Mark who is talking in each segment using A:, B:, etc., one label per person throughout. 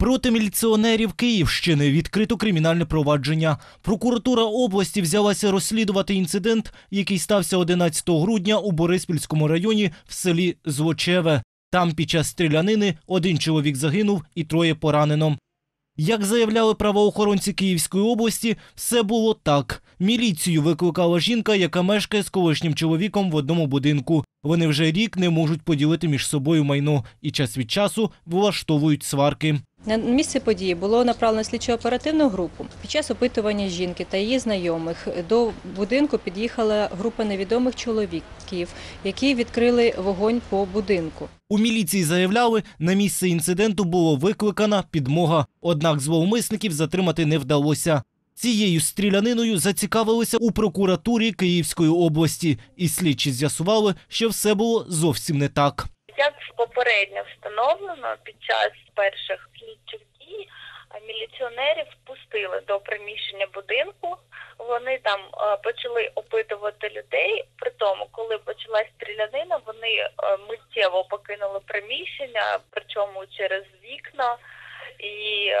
A: Проти міліціонерів Київщини відкрито кримінальне провадження. Прокуратура області взялася розслідувати інцидент, який стався 11 грудня у Бориспільському районі в селі Злочеве. Там під час стрілянини один чоловік загинув і троє поранено. Як заявляли правоохоронці Київської області, все було так. Міліцію викликала жінка, яка мешкає з колишнім чоловіком в одному будинку. Вони вже рік не можуть поділити між собою майно і час від часу влаштовують сварки.
B: На місце події було направлено слідчо-оперативну групу. Під час опитування жінки та її знайомих до будинку під'їхала група невідомих чоловіків, які відкрили вогонь по будинку.
A: У міліції заявляли, на місце інциденту було викликана підмога, однак зловмисників затримати не вдалося. Цією стріляниною зацікавилися у прокуратурі Київської області, і слідчі з'ясували, що все було зовсім не так.
C: Як попередньо встановлено, під час перших міліціонерів впустили до приміщення будинку. Вони там е, почали опитувати людей. При тому, коли почалась стрілянина, вони е, миттєво покинули приміщення, причому через вікна, і е,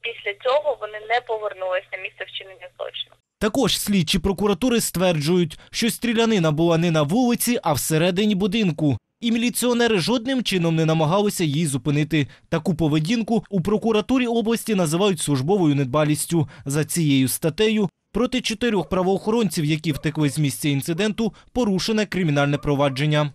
C: після цього вони не повернулись на місце вчинення злочину.
A: Також слідчі прокуратури стверджують, що стрілянина була не на вулиці, а всередині будинку. І міліціонери жодним чином не намагалися її зупинити. Таку поведінку у прокуратурі області називають службовою недбалістю. За цією статтею проти чотирьох правоохоронців, які втекли з місця інциденту, порушене кримінальне провадження.